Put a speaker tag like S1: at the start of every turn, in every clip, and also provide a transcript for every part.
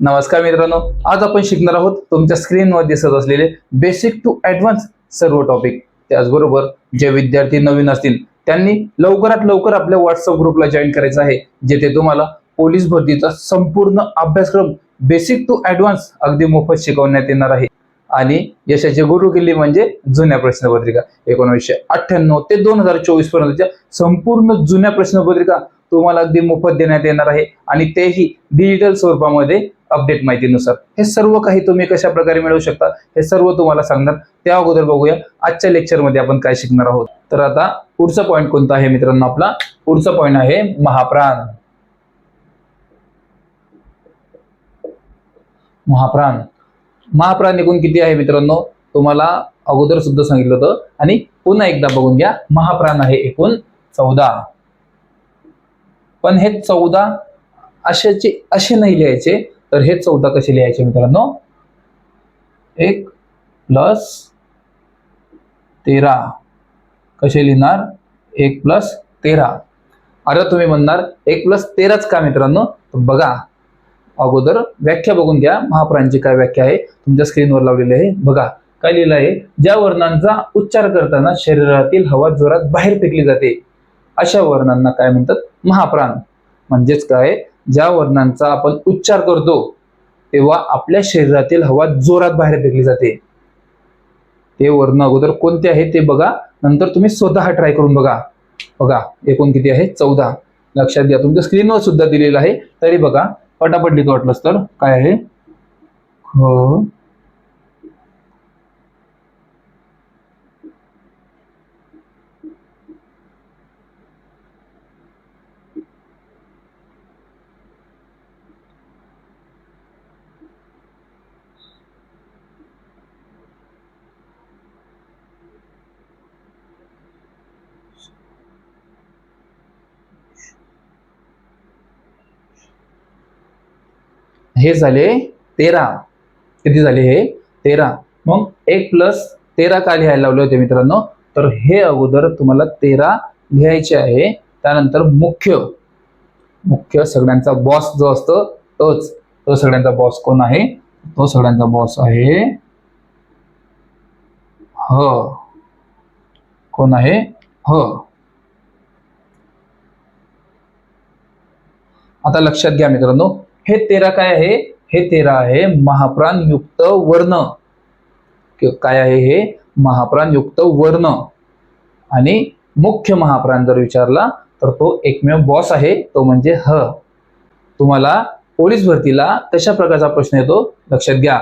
S1: नमस्कार मित्रांनो आज आपण शिकणार आहोत तुमच्या स्क्रीनवर दिसत असलेले बेसिक टू ऍडव्हान्स सर्व टॉपिक त्याचबरोबर जे विद्यार्थी नवीन असतील त्यांनी लवकरात लवकर आपल्या व्हॉट्सअप ग्रुपला जॉईन करायचं आहे जेथे तुम्हाला पोलीस भरतीचा संपूर्ण अभ्यासक्रम बेसिक टू ऍडव्हान्स अगदी मोफत शिकवण्यात येणार आहे. आणि यशाची गुरु किल्ली म्हणजे जुन्या प्रश्नपत्रिका. एकोणीसशे अठ्ठ्याण्णव ते दोन हजार चोवीस पर्यंतच्या संपूर्ण जुन्या प्रश्नपत्रिका तुम्हाला अगदी मोफत देण्यात येणार आहे. आणि तेही डिजिटल स्वरूपामध्ये अपडेट माहितीनुसार. हे सर्व काही तुम्ही कशा प्रकारे मिळवू शकता हे सर्व तुम्हाला सांगणार. त्या अगोदर बघूया आजच्या लेक्चरमध्ये आपण काय शिकणार आहोत. तर आता पुढचा पॉईंट कोणता आहे मित्रांनो आपला? पुढचा पॉईंट आहे महाप्राण. महाप्राण. महाप्राण एकूण किती आहे मित्रांनो? तुम्हाला अगोदर सुद्धा सांगितलं होतं. आणि पुन्हा एकदा बघून घ्या महाप्राण आहे एकूण चौदा. पण हे चौदा अशाचे असे नाही लिहायचे. तर हे चौदा कसे लिहायचे मित्रांनो? एक प्लस तेरा. कसे लिहिणार? एक प्लस तेरा. अरे तुम्ही म्हणणार एक प्लस तेराच का मित्रांनो? बघा अगोदर व्याख्या बघून घ्या. महाप्रांची काय व्याख्या आहे? तुमच्या स्क्रीनवर लावलेली आहे. बघा काय लिहिलं आहे? ज्या वर्णांचा उच्चार करताना शरीरातील हवा जोरात बाहेर फेकली जाते. अशा वर्णांना काय म्हणतात? महाप्राण. म्हणजेच काय? ज्या वर्णांचा आपण उच्चार करतो तेव्हा आपल्या शरीरातील हवा जोरात बाहेर फेकली जाते. ते वर्ण अगोदर कोणते आहे ते बघा नंतर तुम्ही स्वतः ट्राय करून बघा. बघा एकूण किती आहे? चौदा. लक्षात घ्या तुमच्या स्क्रीनवर सुद्धा दिलेलं आहे तरी बघा पटापट लिहितो वाटलंच तर. काय आहे? ख हे झाले तेरा. किती झाले हे? तेरा. मग एक प्लस तेरा का लिहायला लावले होते मित्रांनो? तर हे अगोदर तुम्हाला तेरा लिहायचे आहे. त्यानंतर मुख्य. मुख्य सगळ्यांचा बॉस जो असतो तोच. तो सगळ्यांचा बॉस कोण आहे? तो सगळ्यांचा बॉस आहे. ह. कोण आहे? ह. आता लक्षात घ्या मित्रांनो. हे तेरा काय आहे? हे तेरा आहे महाप्राण युक्त वर्ण काय आहे हे? महाप्राण युक्त वर्ण. आणि मुख्य महाप्राण जर विचारला तर तो एकमेव बॉस आहे तो म्हणजे ह. तुम्हाला पोलीस भरतीला कशा प्रकारचा प्रश्न येतो? लक्षात घ्या.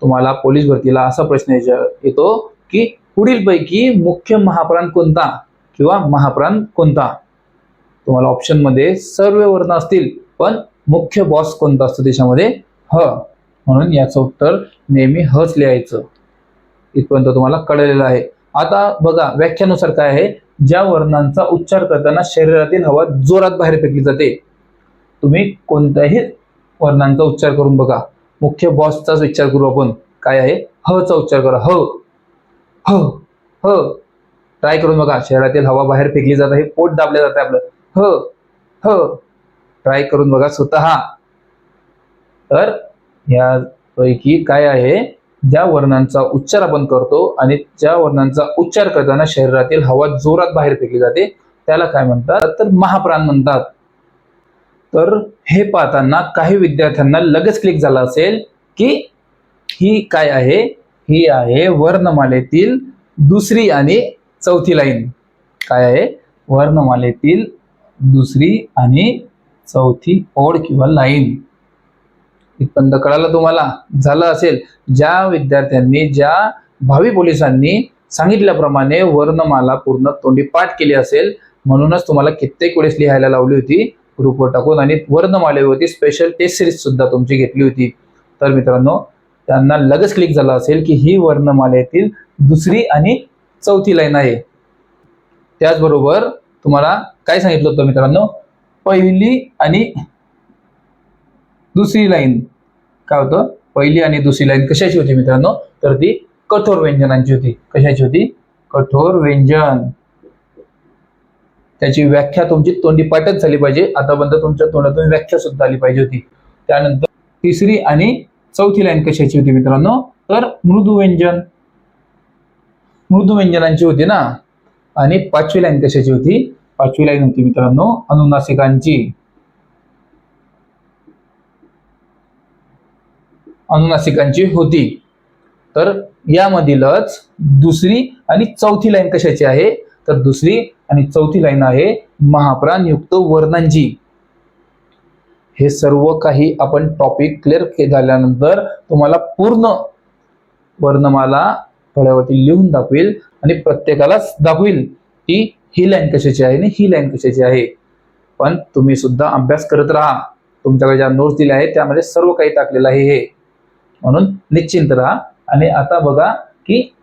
S1: तुम्हाला पोलीस भरतीला असा प्रश्न येतो की पुढीलपैकी मुख्य महाप्राण कोणता किंवा महाप्राण कोणता? तुम्हाला ऑप्शनमध्ये सर्व वर्ण असतील पण मुख्य बॉस कोणता असतो त्याच्यामध्ये ह. म्हणून याचं उत्तर नेहमी हच लिहायचं. इथपर्यंत तुम्हाला कळलेलं आहे. आता बघा व्याख्यानुसार काय आहे? ज्या वर्णांचा उच्चार करताना शरीरातील हवा जोरात बाहेर फेकली जाते. तुम्ही कोणत्याही वर्णांचा उच्चार करून बघा. मुख्य बॉसचाच विचार करू आपण. काय आहे? ह चा उच्चार करा. ह. ह. ह. ट्राय करून बघा. शरीरातील हवा बाहेर फेकली जात आहे. पोट दाबले जाते आपलं. ह. ह. ट्राय करून बघा स्वतः. तर यापैकी काय आहे? ज्या वर्णांचा उच्चार आपण करतो आणि ज्या वर्णांचा उच्चार करताना शरीरातील हवा जोरात बाहेर फेकली जाते त्याला काय म्हणतात? तर महाप्राण म्हणतात. तर हे पाहताना काही विद्यार्थ्यांना लगेच क्लिक झाला असेल की ही काय आहे? ही आहे वर्णमालेतील दुसरी आणि चौथी लाईन काय आहे? वर्णमालेतील दुसरी आणि चौथी ओळ किंवा लाईन. इथपर्यंत कळालं तुम्हाला? झालं असेल. ज्या विद्यार्थ्यांनी ज्या भावी पोलिसांनी सांगितल्याप्रमाणे वर्णमाला पूर्ण तोंडी पाठ केली असेल म्हणूनच तुम्हाला कित्येक वेळेस लिहायला लावली होती ग्रुपवर टाकून आणि वर्णमालेवरती स्पेशल टेस्ट सिरीज सुद्धा तुमची घेतली होती. तर मित्रांनो त्यांना लगेच क्लिक झालं असेल की ही वर्णमालेतील दुसरी आणि चौथी लाईन आहे. त्याचबरोबर तुम्हाला काय सांगितलं होतं मित्रांनो? पहिली आणि दुसरी लाईन. काय होतं? पहिली आणि दुसरी लाईन कशाची होती मित्रांनो? तर ती कठोर व्यंजनांची होती. कशाची होती? कठोर व्यंजन. त्याची व्याख्या तुमची तोंडी पाठच झाली पाहिजे. आतापर्यंत तुमच्या तोंडातून व्याख्या सुद्धा आली पाहिजे होती. त्यानंतर तिसरी आणि चौथी लाईन कशाची होती मित्रांनो? तर मृदू व्यंजन. मृदू व्यंजनांची होती ना? आणि पाचवी लाईन कशाची होती? पाचवी लाईन होती मित्रांनो. अनुनासिकांची. अनुनासिकांची होती. तर यामधीलच दुसरी आणि चौथी लाईन कशाची आहे? तर दुसरी आणि चौथी लाईन आहे महाप्राण युक्त वर्णांची. हे सर्व काही आपण टॉपिक क्लिअर झाल्यानंतर तुम्हाला पूर्ण वर्णमाला फळ्यावरती लिहून दाखवेल आणि प्रत्येकाला दाखवेल की ही लाईन कशाची आहे आणि ही लाईन कशाची आहे? पण तुम्ही सुद्धा अभ्यास करत राहा. तुमच्याकडे ज्या नोट्स दिल्या आहेत त्यामध्ये सर्व काही टाकलेलं आहे हे. म्हणून निश्चिंत राहा. आणि आता बघा की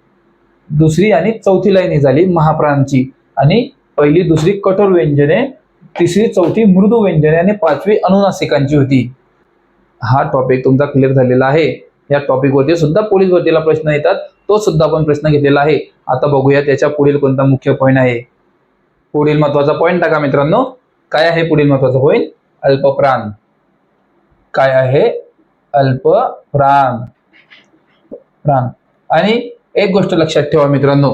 S1: दुसरी आणि चौथी लाईन ही झाली महाप्राणची. आणि पहिली दुसरी कठोर व्यंजने तिसरी चौथी मृदू व्यंजने आणि पाचवी अनुनासिकांची होती. हा टॉपिक तुमचा क्लिअर झालेला आहे. या टॉपिकवरती सुद्धा पोलीस भरतीला प्रश्न येतात. तो सुद्धा आपण प्रश्न घेतलेला आहे. आता बघूया त्याच्या पुढील कोणता मुख्य पॉईंट आहे. पुढील महत्त्वाचा पॉईंट टाका मित्रांनो. काय आहे पुढील महत्वाचं पॉईंट अल्पप्राण. काय आहे? अल्पप्राण. प्राण. आणि एक गोष्ट लक्षात ठेवा मित्रांनो.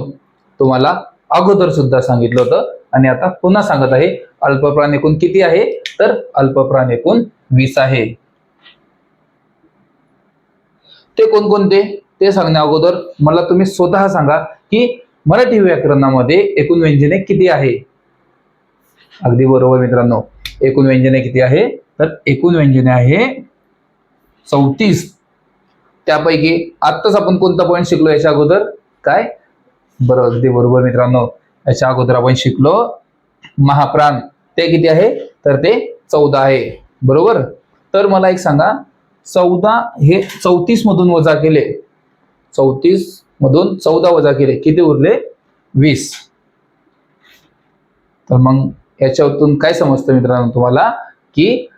S1: तुम्हाला अगोदर सुद्धा सांगितलं होतं आणि आता पुन्हा सांगत आहे अल्पप्राण एकूण किती आहे? तर अल्पप्राण एकूण वीस आहे. ते कोणकोणते? ते सांगण्या अगोदर मला तुम्ही स्वतः सांगा की मराठी व्याकरणामध्ये एकूण व्यंजने किती आहे? अगदी बरोबर मित्रांनो एकूण व्यंजने किती आहे? तर एकूण व्यंजने आहे चौतीस. त्यापैकी आत्ताच आपण कोणता पॉईंट शिकलो याच्या अगोदर? काय? बरोबर अगदी बरोबर मित्रांनो. याच्या अगोदर आपण शिकलो महाप्राण. ते किती आहे? तर ते चौदा आहे. बरोबर? तर मला एक सांगा चौदा हे चौतीस मधून वजा केले. चौतीस मधून चौदा वजा केले किती उरले? वीस. तर मग याच्यातून काय समजतं मित्रांनो तुम्हाला? की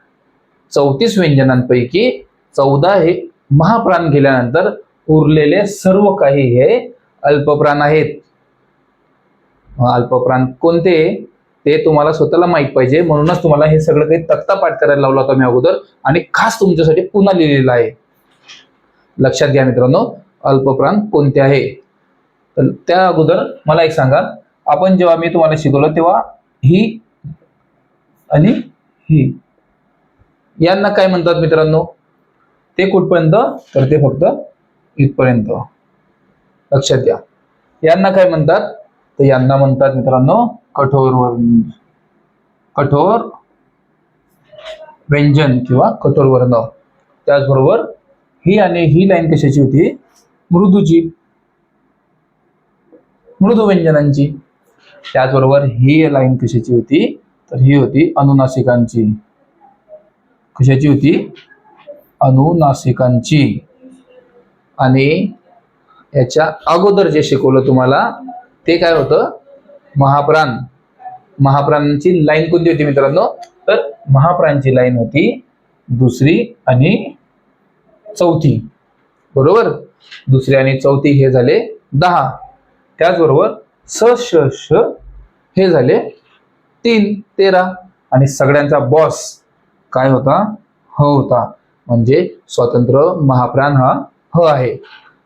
S1: चौतीस व्यंजनांपैकी चौदा हे महाप्राण गेल्यानंतर उरलेले सर्व काही हे अल्पप्राण आहेत. अल्पप्राण कोणते? ते तुम्हाला स्वतःला माहीत पाहिजे. म्हणूनच तुम्हाला हे सगळं काही तक्ता पाठ करायला लावला होता मी अगोदर. आणि खास तुमच्यासाठी पुन्हा लिहिलेलं आहे. लक्षात घ्या मित्रांनो. अल्पप्राण कोणते आहे? तर त्या अगोदर मला एक सांगा. आपण जेव्हा मी तुम्हाला शिकवलं तेव्हा ही आणि ही. यांना काय म्हणतात मित्रांनो? ते कुठपर्यंत? तर ते फक्त इथपर्यंत. लक्षात घ्या. यांना काय म्हणतात? तर यांना म्हणतात मित्रांनो कठोर वर्ण कठोर व्यंजन किंवा कठोर वर्ण. त्याचबरोबर ही आणि ही लाईन कशाची होती? मृदूची मृदू व्यंजनांची त्याचबरोबर ही लाईन कशाची होती? तर ही होती अनुनासिकांची कशाची होती? अनुनासिकांची आणि याच्या अगोदर जे शिकवलं तुम्हाला ते काय होतं? महाप्राण. महाप्राणांची लाईन कोणती होती मित्रांनो? तर महाप्राणची लाईन होती दुसरी आणि चौथी. बरोबर? दुसरी आणि चौथी हे झाले दहा. त्याचबरोबर स श श हे झाले तीन तेरा. आणि सगळ्यांचा बॉस काय होता? ह होता. म्हणजे स्वतंत्र महाप्राण हा ह आहे.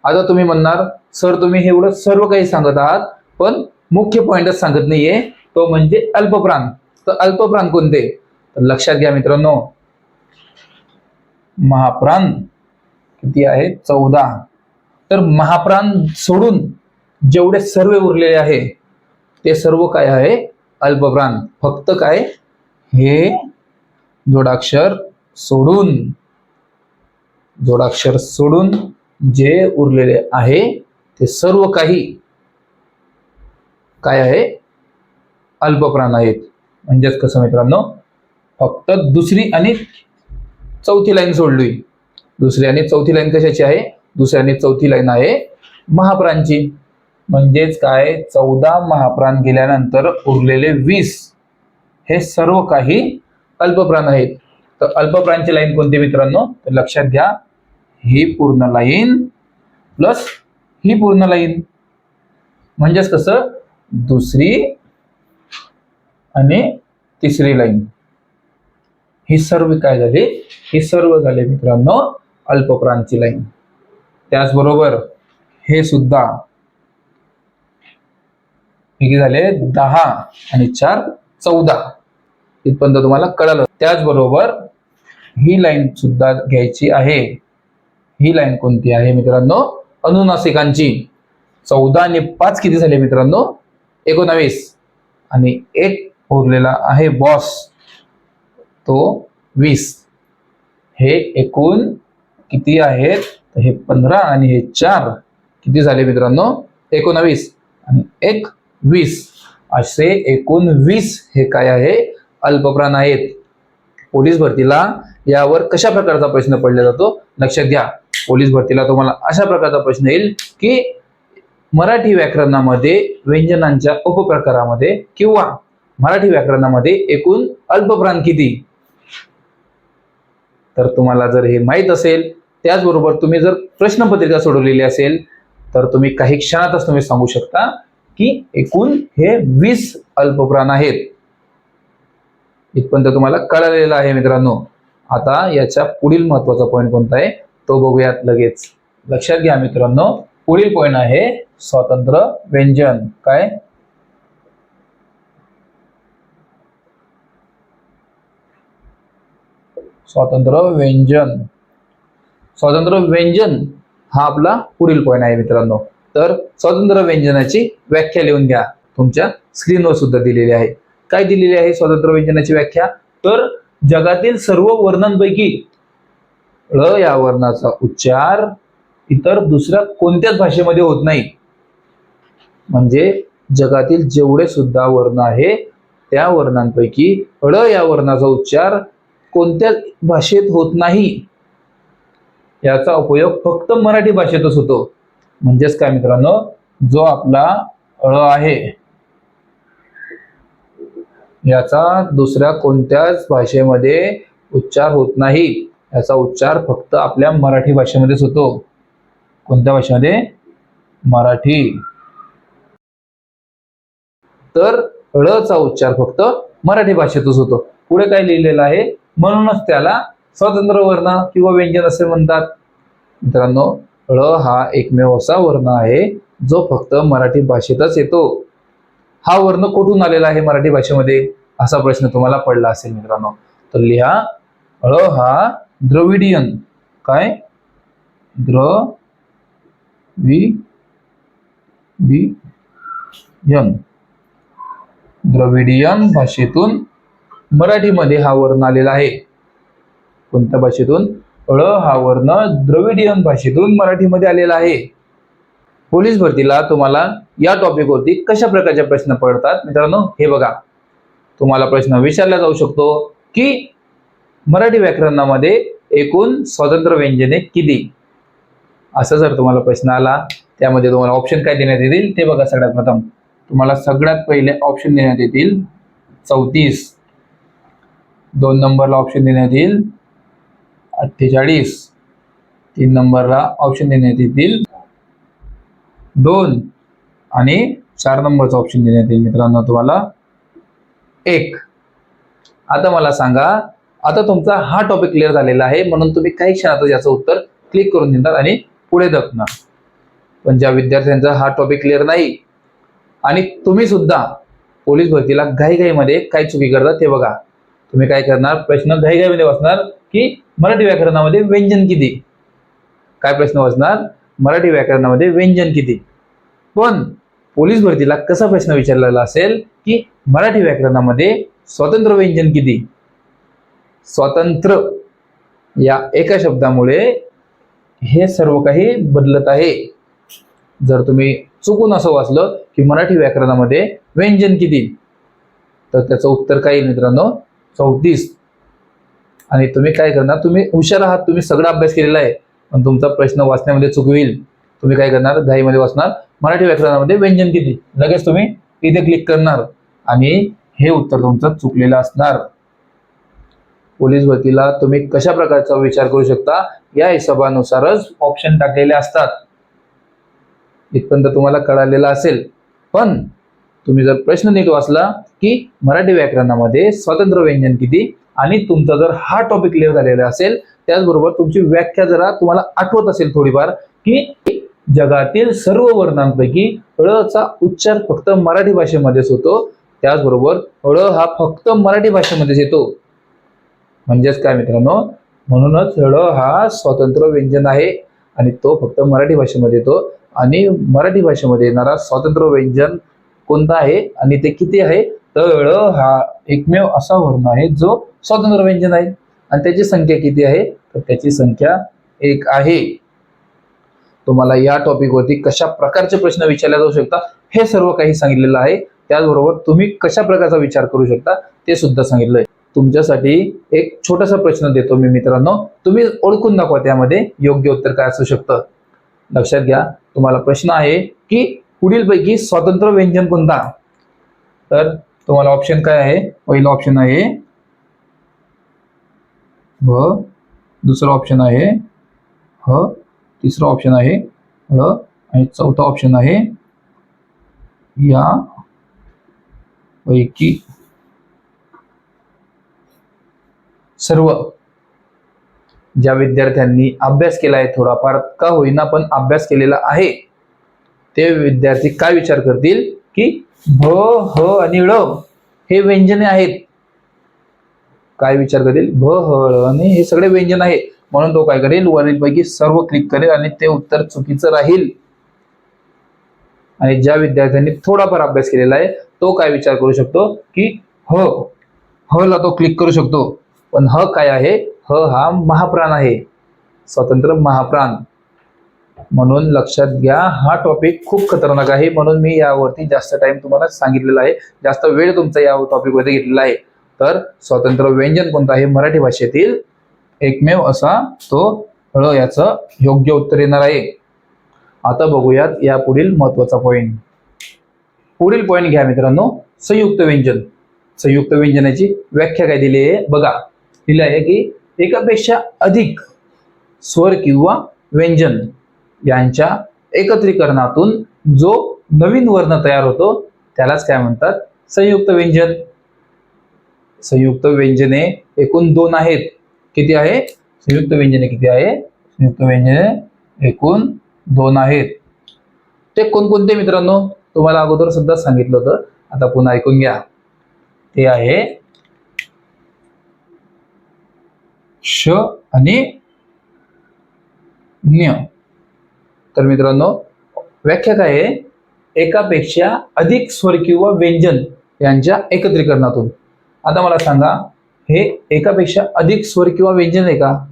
S1: आता तुम्ही म्हणणार सर तुम्ही हे एवढं सर्व काही सांगत आहात पण मुख्य पॉइंटच सांगत नाहीये. तो म्हणजे अल्पप्राण. तर अल्पप्राण कोणते? तर लक्षात घ्या मित्रांनो. महाप्राण किती आहे? चौदा. तर महाप्राण सोडून जेवढे सर्व उरलेले आहे ते सर्व काय आहे? अल्पप्राण. फक्त काय? हे जोडाक्षर सोडून. जोडाक्षर सोडून जे उरलेले आहे ते सर्व काही काय आहे? अल्पप्राण आहेत. म्हणजेच कसं मित्रांनो? फक्त दुसरी आणि चौथी लाईन सोडली. दुसरी आणि चौथी लाईन कशाची आहे? दुसरी आणि चौथी लाईन आहे महाप्राणची. म्हणजेच काय? चौदा महाप्राण गेल्यानंतर उरलेले वीस. हे सर्व काही अल्पप्राण आहेत. तर अल्पप्राणची लाईन कोणती मित्रांनो? तर लक्षात घ्या ही पूर्ण लाईन प्लस ही पूर्ण लाईन. म्हणजेच कसं? दुसरी आणि तिसरी लाईन. ही सर्व काय झाली? ही सर्व झाले मित्रांनो अल्पप्रांची लाईन. त्याचबरोबर हे सुद्धा किती झाले? दहा आणि चार चौदा. इथपर्यंत तुम्हाला कळालं. त्याचबरोबर ही लाईन सुद्धा घ्यायची आहे. ही लाईन कोणती आहे मित्रांनो? अनुनासिकांची. चौदा आणि पाच किती झाले मित्रांनो? एकोणावीस. आणि एक उरलेला आहे बॉस. तो वीस. हे एकूण किती आहेत? तर हे पंधरा आणि हे चार किती झाले मित्रांनो? एकोणावीस. आणि एक वीस. असे एकूण वीस हे काय आहे? अल्पप्राण आहेत. पोलीस भरतीला यावर कशा प्रकारचा प्रश्न पडला जातो? लक्षात घ्या. पोलीस भरतीला तुम्हाला अशा प्रकारचा प्रश्न येईल की मराठी व्याकरणामध्ये व्यंजनांच्या उपप्रकारामध्ये किंवा मराठी व्याकरणामध्ये एकूण अल्पप्राण किती? तर तुम्हाला जर हे माहीत असेल त्याचबरोबर तुम्ही जर प्रश्नपत्रिका सोडवलेली असेल तर तुम्ही काही क्षणातच तुम्ही सांगू शकता की एकूण हे वीस अल्पप्राण आहेत. इथपर्यंत तुम्हाला कळालेलं आहे मित्रांनो. आता याच्या पुढील महत्त्वाचा पॉईंट कोणता आहे? तो बघूयात लगेच. लक्षात घ्या मित्रांनो पुढील पॉईंट आहे स्वतंत्र व्यंजन. काय? स्वतंत्र व्यंजन. स्वातंत्र्य व्यंजन हा आपला पुढील पॉईंट आहे मित्रांनो. तर स्वातंत्र्य व्यंजनाची व्याख्या लिहून घ्या. तुमच्या स्क्रीनवर सुद्धा दिलेली आहे. काय दिलेली आहे स्वातंत्र्य व्यंजनाची व्याख्या? तर जगातील सर्व वर्णांपैकी ळ या वर्णाचा उच्चार इतर दुसऱ्या कोणत्याच भाषेमध्ये होत नाही. म्हणजे जगातील जेवढे सुद्धा वर्ण आहे त्या वर्णांपैकी ळ या वर्णाचा उच्चार कोणत्याच भाषेत होत नाही. याचा उपयोग फक्त मराठी भाषेतच होतो. म्हणजेच काय मित्रांनो? जो आपला ळ आहे. याचा दुसऱ्या कोणत्याच भाषेमध्ये उच्चार होत नाही. याचा उच्चार फक्त आपल्या मराठी भाषेमध्येच होतो. कोणत्या भाषेमध्ये? मराठी. तर ळचा उच्चार फक्त मराठी भाषेतच होतो. पुढे काय लिहिलेलं आहे? म्हणूनच त्याला स्वतंत्र वर्ण किंवा व्यंजन असे म्हणतात. मित्रांनो ळ हा एकमेव असा वर्ण आहे जो फक्त मराठी भाषेतच येतो. हा वर्ण कुठून आलेला आहे मराठी भाषेमध्ये? असा प्रश्न तुम्हाला पडला असेल मित्रांनो. तर लिहा ळ हा द्रविडियन. काय? द्र वि बी यन द्रविडियन भाषेतून मराठीमध्ये हा वर्ण आलेला आहे. कोणत्या भाषेतून? अळ हा वर्ण द्रविडियन भाषेतून मराठीमध्ये आलेला आहे. पोलीस भरतीला तुम्हाला या टॉपिकवरती कशा प्रकारचे प्रश्न पडतात? मित्रांनो हे बघा. तुम्हाला प्रश्न विचारला जाऊ शकतो की मराठी व्याकरणामध्ये एकूण स्वतंत्र व्यंजने किती? असं जर तुम्हाला प्रश्न आला त्यामध्ये तुम्हाला ऑप्शन काय देण्यात येतील? ते बघा सगळ्यात प्रथम. तुम्हाला सगळ्यात पहिले ऑप्शन देण्यात येतील चौतीस. दोन नंबरला ऑप्शन देण्यात येईल अठ्ठेचाळीस. तीन नंबरला ऑप्शन देण्यात येतील. दोन आणि चार नंबरचा ऑप्शन देण्यात येईल मित्रांनो तुम्हाला. एक. आता मला सांगा आता तुमचा हा टॉपिक क्लिअर झालेला आहे म्हणून तुम्ही काही क्षणातच याचं उत्तर क्लिक करून देणार आणि पुढे धकणार. पण ज्या विद्यार्थ्यांचा हा टॉपिक क्लिअर नाही आणि तुम्ही सुद्धा पोलीस भरतीला घाईघाईमध्ये काय चुकी करतात ते बघा. तुम्ही काय करणार प्रश्न घाईघाईमध्ये वाचणार की मराठी व्याकरणामध्ये व्यंजन किती? काय प्रश्न वाचणार? मराठी व्याकरणामध्ये व्यंजन किती? पण पोलीस भरतीला कसा प्रश्न विचारलेला असेल की मराठी व्याकरणामध्ये स्वतंत्र व्यंजन किती? स्वतंत्र. या एका शब्दामुळे हे सर्व काही बदलत आहे. जर तुम्ही चुकून असं वाचलं की मराठी व्याकरणामध्ये व्यंजन किती? तर त्याचं उत्तर काय मित्रांनो? चौतीस. आणि तुम्ही काय करणार तुम्ही हुशार आहात तुम्ही सगळा अभ्यास केलेला आहे पण तुमचा प्रश्न वाचण्यामध्ये चूक होईल. तुम्ही काय करणार घाईमध्ये वाचणार मराठी व्याकरणामध्ये व्यंजन किती लगेच तुम्ही इथे क्लिक करणार. आणि हे उत्तर तुमचं चुकलेलं असणार. पोलीस भरतीला तुम्ही कशा प्रकारचा विचार करू शकता या हिशोबानुसारच ऑप्शन टाकलेले असतात. इथपर्यंत तुम्हाला कळालेलं असेल. पण तुम्ही जर प्रश्न नीट वाचला की मराठी व्याकरणामध्ये स्वतंत्र व्यंजन किती आणि तुमचा जर हा टॉपिक क्लिअर झालेला असेल त्याचबरोबर तुमची व्याख्या जरा तुम्हाला आठवत असेल थोडीफार की जगातील सर्व वर्णांपैकी ळचा उच्चार फक्त मराठी भाषेमध्येच होतो. त्याचबरोबर ळ हा फक्त मराठी भाषेमध्येच येतो. म्हणजेच काय मित्रांनो? म्हणूनच ळ हा स्वतंत्र व्यंजन आहे आणि तो फक्त मराठी भाषेमध्ये येतो. आणि मराठी भाषेमध्ये येणारा स्वतंत्र व्यंजन कोणता आहे आणि ते किती आहे? तर हा एकमेव असा वर्ण आहे जो स्वतंत्र म्हणजे व्यंजन आहे आणि त्याची संख्या किती आहे? तर त्याची संख्या एक आहे. तुम्हाला या टॉपिकवरती कशा प्रकारचे प्रश्न विचारले जाऊ शकतात हे सर्व काही सांगितलेलं आहे. त्याचबरोबर तुम्ही कशा प्रकारचा विचार करू शकता ते सुद्धा सांगितलंय. तुमच्यासाठी एक छोटासा प्रश्न देतो मी मित्रांनो. तुम्ही ओळखून दाखवा त्यामध्ये योग्य उत्तर काय असू शकतं. लक्षात घ्या तुम्हाला प्रश्न आहे की पुढीलपैकी स्वतंत्र व्यंजन कोणता? तर तुम्हाला ऑप्शन काय आहे? पहिलं ऑप्शन आहे. व दुसरं ऑप्शन आहे. ह. तिसरं ऑप्शन आहे. ळ आणि चौथा ऑप्शन आहे. या. पैकी सर्व ज्या विद्यार्थ्यांनी अभ्यास केला आहे थोडाफार का होईना पण अभ्यास केलेला आहे ते विद्यार्थी काय विचार करतील? की भ ह आणि ळ हे व्यंजने आहेत. काय विचार करेल? भ ह आणि हे सगळे व्यंजन आहे म्हणून तो काय करेल? वरीलपैकी सर्व क्लिक करेल आणि ते उत्तर चुकीचं राहील. आणि ज्या विद्यार्थ्यांनी थोडाफार अभ्यास केलेला आहे तो काय विचार करू शकतो? की ह ह ला तो क्लिक करू शकतो. पण ह काय आहे? ह हा महाप्राण आहे. स्वतंत्र महाप्राण. म्हणून लक्षात घ्या. हा टॉपिक खूप खतरनाक आहे. म्हणून मी यावरती जास्त टाइम तुम्हाला सांगितलेला आहे. जास्त वेळ तुमचा या टॉपिकवरती घेतलेला आहे. तर स्वतंत्र व्यंजन कोणतं आहे? मराठी भाषेतील एकमेव असा तो ळ याचं योग्य उत्तर येणार आहे. आता बघूयात या पुढील महत्त्वाचा पॉईंट पुढील पॉईंट घ्या मित्रांनो. संयुक्त व्यंजन. संयुक्त व्यंजनाची व्याख्या काय दिली आहे? बघा. दिली आहे की एकापेक्षा अधिक स्वर किंवा व्यंजन यांच्या एकत्रीकरणातून जो नवीन वर्ण तयार होतो त्यालाच काय म्हणतात? संयुक्त व्यंजन. संयुक्त व्यंजने एकूण दोन आहेत. किती आहे? संयुक्त व्यंजने किती आहे? संयुक्त व्यंजने एकूण दोन आहेत. ते कोणकोणते मित्रांनो? तुम्हाला अगोदर सुद्धा सांगितलं होतं. आता पुन्हा ऐकून घ्या. ते आहे श आणि न्य तर मित्रांनो व्याख्या काय आहे एकापेक्षा अधिक स्वर किंवा व्यंजन यांच्या एकत्रीकरणातून. आता मला सांगा हे एकापेक्षा अधिक स्वर किंवा व्यंजन आहे का?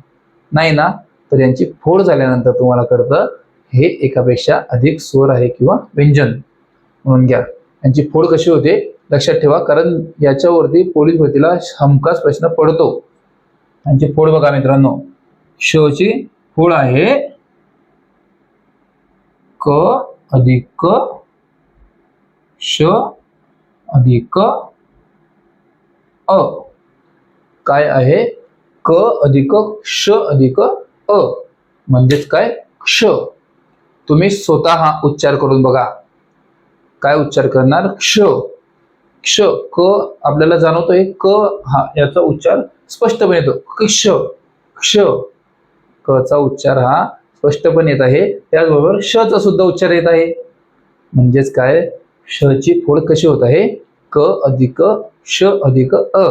S1: नाही ना? तर यांची फोड झाल्यानंतर तुम्हाला कळतं हे एकापेक्षा अधिक स्वर आहे किंवा व्यंजन. म्हणून घ्या. यांची फोड कशी होते? लक्षात ठेवा कारण याच्यावरती पोलीस भरतीला हमखास प्रश्न पडतो. यांची फोड बघा मित्रांनो. शची फोड आहे क अधिक श अधिक अ. काय आहे? क अधिक श अधिक अ. म्हणजेच काय? क्ष. तुम्ही स्वतः हा उच्चार करून बघा. काय उच्चार करणार? क्ष. क्ष. क आपल्याला जाणवतोय क हा याचा उच्चार स्पष्टपणे येतो. क्ष. क्ष. क चा उच्चार हा स्पष्टपणे येत आहे. त्याचबरोबर शचा सुद्धा उच्चार येत आहे. म्हणजेच काय? शची ची फोड कशी होत आहे? क अधिक श अधिक अ.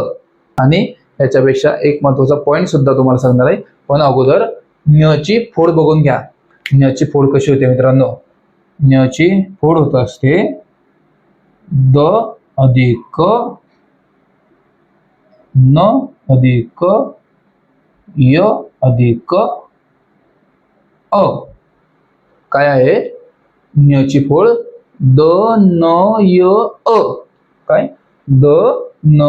S1: आणि याच्यापेक्षा एक महत्त्वाचा पॉईंट सुद्धा तुम्हाला सांगणार आहे. पण अगोदर न ची फोड बघून घ्या. न ची फोड कशी होते मित्रांनो? न ची फोड होत असते द अधिक न अधिक य अधिक अ. काय आहे? ञ ची फोड. द न य अ. काय? द न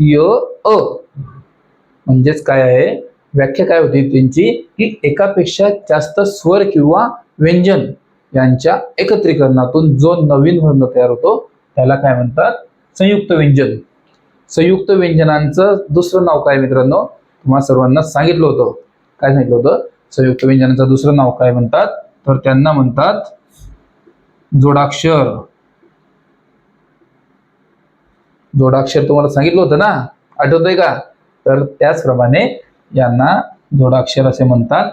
S1: य अ. म्हणजेच काय आहे? व्याख्या काय होती त्यांची? की एकापेक्षा जास्त स्वर किंवा व्यंजन यांच्या एकत्रीकरणातून जो नवीन वर्ण तयार होतो त्याला काय म्हणतात? संयुक्त व्यंजन. संयुक्त व्यंजनांचं दुसरं नाव काय मित्रांनो? तुम्हाला सर्वांना सांगितलं होतं. काय सांगितलं होतं? संयुक्त व्यंजनाचं दुसरं नाव काय म्हणतात? तर त्यांना म्हणतात जोडाक्षर. जोडाक्षर तुम्हाला सांगितलं होतं ना? आठवतंय का? तर त्याचप्रमाणे यांना जोडाक्षर असे म्हणतात.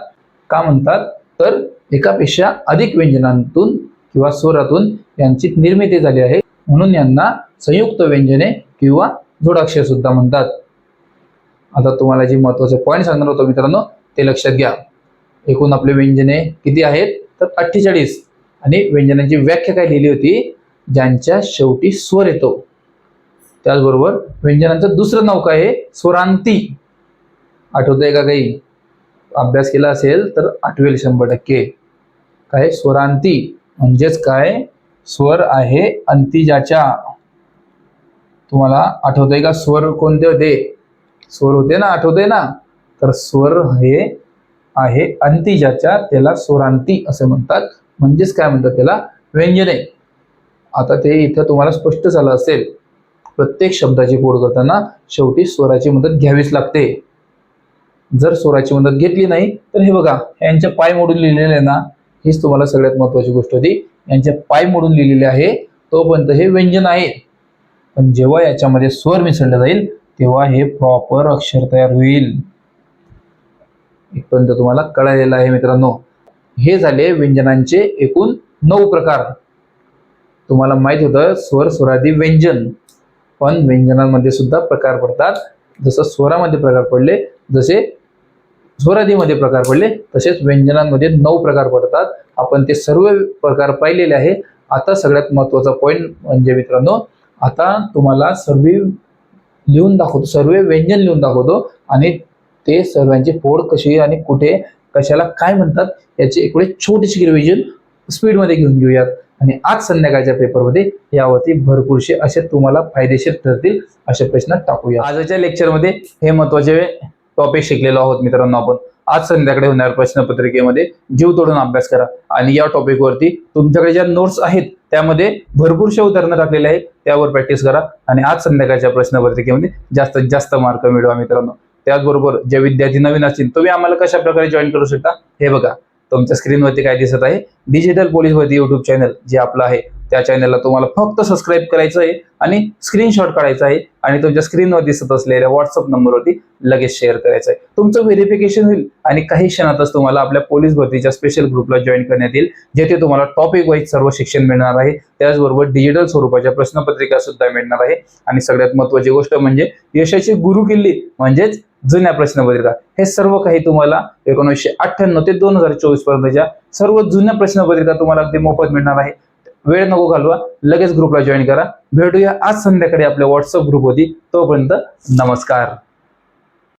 S1: का म्हणतात? तर एकापेक्षा अधिक व्यंजनांतून किंवा स्वरातून यांची निर्मिती झाली आहे. म्हणून यांना संयुक्त व्यंजने किंवा जोडाक्षर सुद्धा म्हणतात. आता तुम्हाला जी महत्त्वाचे पॉईंट सांगणार होतो मित्रांनो ते लक्षात घ्या. एकूण आपले व्यंजने किती आहेत? तर अठ्ठेचाळीस. आणि व्यंजनांची व्याख्या काय लिहिली होती? ज्यांच्या शेवटी स्वर येतो. त्याचबरोबर व्यंजनांचं दुसरं नाव काय आहे? स्वरांती. आठवतंय का काही? अभ्यास केला असेल तर आठवेल शंभर टक्के. काय स्वरांती. म्हणजेच काय? स्वर आहे अंतिजाच्या. तुम्हाला आठवतंय का? स्वर कोणते होते? स्वर होते ना? आठवतंय ना? तर स्वर हे आहे. अंतिजाच्या त्याला स्वरांती असे म्हणतात. म्हणजेच काय म्हणतात त्याला? व्यंजने. आता ते इथं तुम्हाला स्पष्ट झालं असेल. प्रत्येक शब्दाची गोड करताना शेवटी स्वराची मदत घ्यावीच लागते. जर स्वराची मदत घेतली नाही तर हे बघा यांचे पाय मोडून लिहिलेले आहे ना हीच तुम्हाला सगळ्यात महत्वाची गोष्ट होती. यांचे पाय मोडून लिहिलेले आहे तोपर्यंत हे व्यंजन आहे. पण जेव्हा याच्यामध्ये स्वर मिसळला जाईल तेव्हा हे प्रॉपर अक्षर तयार होईल. इथपर्यंत तुम्हाला कळालेलं आहे मित्रांनो. हे झाले व्यंजनांचे एकूण नऊ प्रकार. तुम्हाला माहीत होतं स्वर स्वरादी व्यंजन. पण व्यंजनांमध्ये सुद्धा प्रकार पडतात. जसं स्वरामध्ये प्रकार पडले जसे स्वरादीमध्ये प्रकार पडले तसेच व्यंजनांमध्ये नऊ प्रकार पडतात. आपण ते सर्व प्रकार पाहिलेले आहे. आता सगळ्यात महत्त्वाचा पॉईंट म्हणजे मित्रांनो आता तुम्हाला सर्व लिहून दाखवतो सर्व व्यंजन लिहून दाखवतो. आणि ते सर्वांची फोड कशी आणि कुठे कशाला काय म्हणतात याची एक वेळी छोटीशी रिव्हिजन स्पीडमध्ये घेऊन घेऊयात. आणि आज संध्याकाळच्या पेपरमध्ये यावरती भरपूरसे असे तुम्हाला फायदेशीर ठरतील असे प्रश्न टाकूया. आजच्या लेक्चरमध्ये हे महत्त्वाचे टॉपिक शिकलेलो आहोत मित्रांनो आपण. आज संध्याकाळी होणाऱ्या प्रश्नपत्रिकेमध्ये जीव तोडून अभ्यास करा. आणि या टॉपिकवरती तुमच्याकडे ज्या नोट्स आहेत त्यामध्ये भरपूरशा उदाहरणं टाकलेले आहेत त्यावर प्रॅक्टिस करा. आणि आज संध्याकाळच्या प्रश्नपत्रिकेमध्ये जास्तीत जास्त मार्क मिळवा मित्रांनो. त्याचबरोबर जे विद्यार्थी नवीन असतील तुम्ही आम्हाला कशा प्रकारे जॉईन करू शकता हे बघा. तुमच्या स्क्रीनवरती काय दिसत आहे? डिजिटल पोलीस वरती युट्यूब चॅनल जे आपलं आहे त्या चॅनलला तुम्हाला फक्त सबस्क्राईब करायचं आहे आणि स्क्रीनशॉट काढायचा आहे आणि तुमच्या स्क्रीनवर दिसत असलेल्या व्हॉट्सअप नंबरवरती लगेच शेअर करायचं आहे. तुमचं व्हेरिफिकेशन होईल आणि काही क्षणातच तुम्हाला आपल्या पोलीस भरतीच्या स्पेशल ग्रुपला जॉईन करण्यात येईल जेथे तुम्हाला टॉपिक वाईज सर्व शिक्षण मिळणार आहे. त्याचबरोबर डिजिटल स्वरूपाच्या प्रश्नपत्रिका सुद्धा मिळणार आहे. आणि सगळ्यात महत्वाची गोष्ट म्हणजे यशाची गुरु किल्ली म्हणजेच जुन्या प्रश्नपत्रिका. हे सर्व काही तुम्हाला एकोणीसशे अठ्ठ्याण्णव ते दोन हजार चोवीस पर्यंतच्या सर्व जुन्या प्रश्नपत्रिका तुम्हाला अगदी मोफत मिळणार आहे. वेळ नको घालवा. लगेच ग्रुपला जॉईन करा. भेटूया आज संध्याकाळी आपल्या व्हॉट्सअप ग्रुप होती तोपर्यंत नमस्कार.